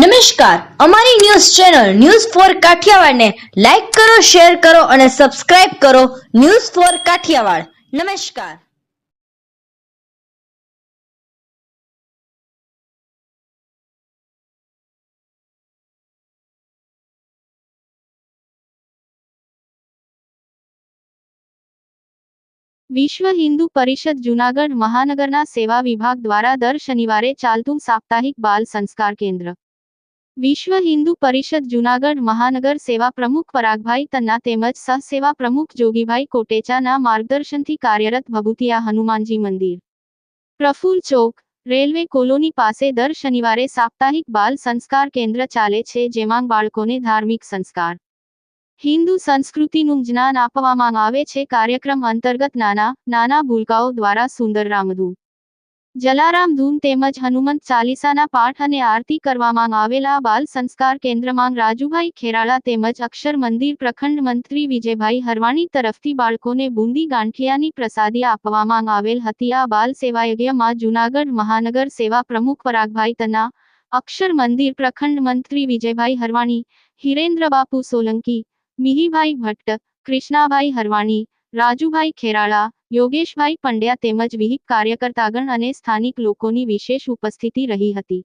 नमस्कार अमारी news channel news for Kathiawad ने लाइक करो शेयर करो और सब्सक्राइब करो न्यूज फॉर काठियावाड़ नमस्कार विश्व हिंदू परिषद जूनागढ़ महानगर सेवा विभाग द्वारा दर शनिवार चालतु साप्ताहिक बाल संस्कार केंद्र વિશ્વ હિન્દુ પરિષદ જૂનાગઢ મહાનગર સેવા પ્રમુખ પરાગભાઈ તન્ના તેમજ સહસેવા પ્રમુખ જોગીભાઈ કોટેચાના માર્ગદર્શનથી કાર્યરત ભભૂતિયા હનુમાનજી મંદિર પ્રફુલ્લ ચોક રેલવે કોલોની પાસે દર શનિવારે સાપ્તાહિક બાલ સંસ્કાર કેન્દ્ર ચાલે છે જેમાં બાળકોને ધાર્મિક સંસ્કાર હિન્દુ સંસ્કૃતિનું જ્ઞાન આપવામાં આવે છે કાર્યક્રમ અંતર્ગત નાના નાના ભૂલકાઓ દ્વારા સુંદર રામધૂ जलराम धून તેમજ हनुमंत चालीसाના पाठ અને આરતી કરવામાં આવેલા બાળ સંસ્કાર કેન્દ્રમાન રાજુભાઈ ખેરાળા તેમજ અક્ષર મંદિર પ્રખંડ મંત્રી વિજેભાઈ હરવાણી તરફથી બાળકોને બુંદી ગાંઠિયાની પ્રસાદી આપવામાં આવેલ હતી આ બાળ સેવાયેગ્યમાં જૂનાગઢ મહાનગર સેવા પ્રમુખ પરાગભાઈ તના અક્ષર મંદિર પ્રખંડ મંત્રી વિજેભાઈ હરવાણી હિરેન્દ્રબાપુ સોલંકી મીહીભાઈ ભટ્ટ કૃષ્ણાભાઈ હરવાણી રાજુભાઈ ખેરાળા યોગેશભાઈ પંડ્યા તેમજ વિહિત કાર્યકર્તાગણ અને સ્થાનિક લોકોની વિશેષ ઉપસ્થિતિ રહી હતી